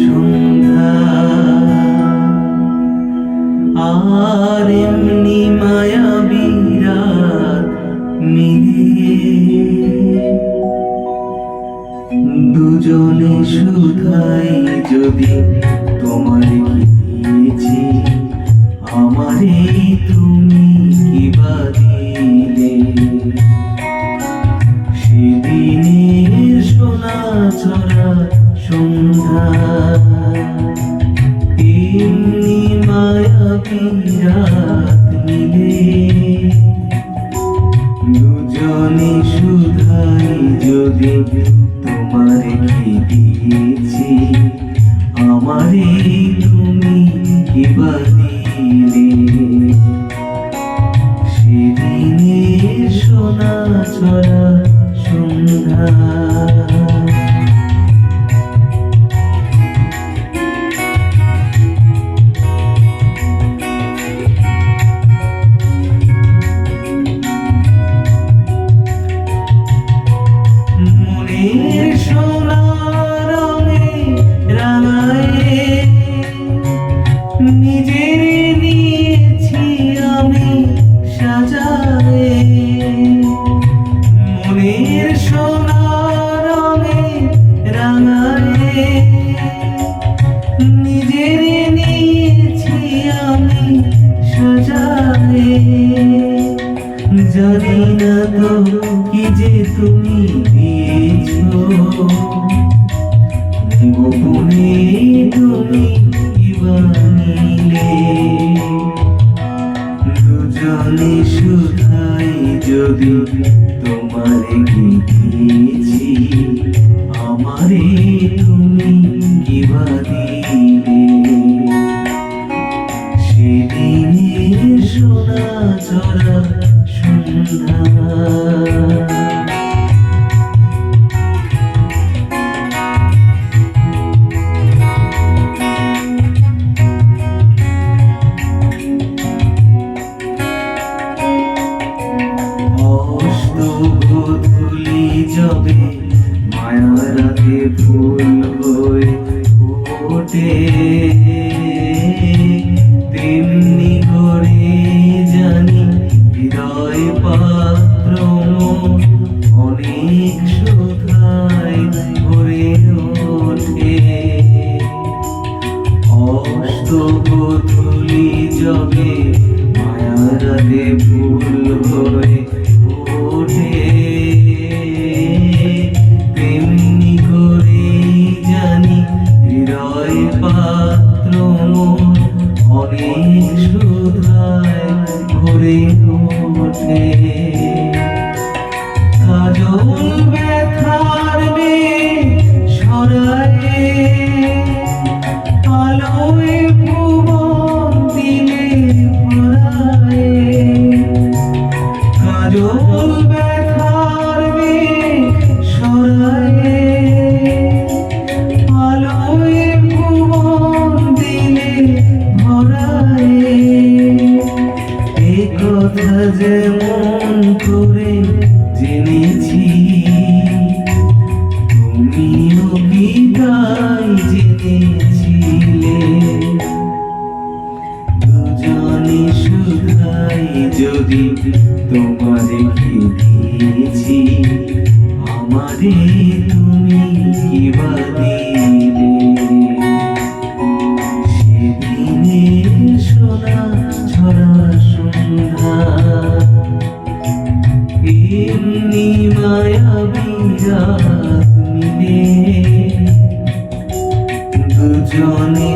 সন্ধ্যা। আর এমনি দুজনে শুধাই যদি তোমার দুজনে শুধাই যদি তোমার কি দিয়েছি আমারে তুমি কি সেদিনের মনের সোনা রঙে রাঙায়ে নিজের নিয়েছি আমি সাজায়ে জানি না তো কি যে তুমি দিয়েছ। গোপনে তুমি বানিলে দুজনে শুধাই যদি তোমারে দিয়েছি। আমারে তুমি ফুল হয়ে ফোটে, তেমনি করে জানি হৃদয় পাত্র অনেক শোধায় ভরে ওঠে। অষ্ট গোধূলি জগে মায়ারাতে ফুল কাজল ব্যথার মেয়ে সরায়ে আলোয় ভুবন দিলে যদি তোমারে দিয়েছি আমারে তুমি কি সোনা এমনি মায়াবী রাত মিলে। দুজনে